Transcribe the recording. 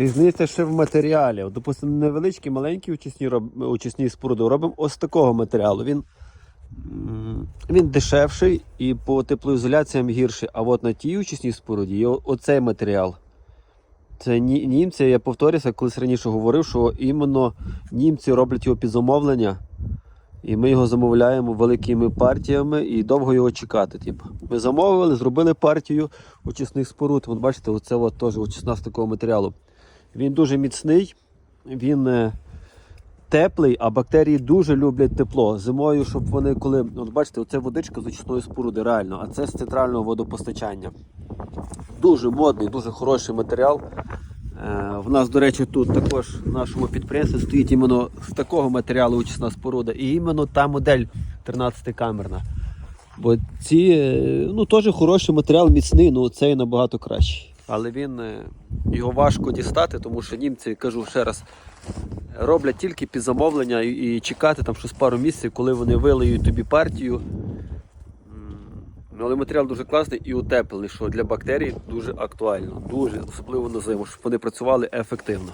Різниця ще в матеріалі. Допустимо, невеличкі, маленькі очисні, роб... очисні споруди робимо ось такого матеріалу. Він, він дешевший і по теплоізоляціям гірший. А от на тій очисній споруді є оцей матеріал. Це ні- німці, я повторюся, колись раніше говорив, що іменно німці роблять його під замовлення. І ми його замовляємо великими партіями і довго його чекати. Типу. Ми замовили, зробили партію очисних споруд. От бачите, оце от теж очисна з такого матеріалу. Він дуже міцний, він е, теплий, а бактерії дуже люблять тепло. Зимою, щоб вони коли. От бачите, оце водичка з очисної споруди, реально, а це з центрального водопостачання. Дуже модний, дуже хороший матеріал. Е, В нас, до речі, тут також в нашому підприємстві стоїть іменно з такого матеріалу очисна споруда. І іменно та модель 13 камерна. Бо ці е, ну, теж хороший матеріал, міцний, ну цей набагато кращий. Але він його важко дістати, тому що німці, кажу ще раз, роблять тільки під замовлення і, чекати там щось пару місяців, коли вони вилиють тобі партію. Але матеріал дуже класний і утеплений, що для бактерій дуже актуально, дуже особливо на зиму, щоб вони працювали ефективно.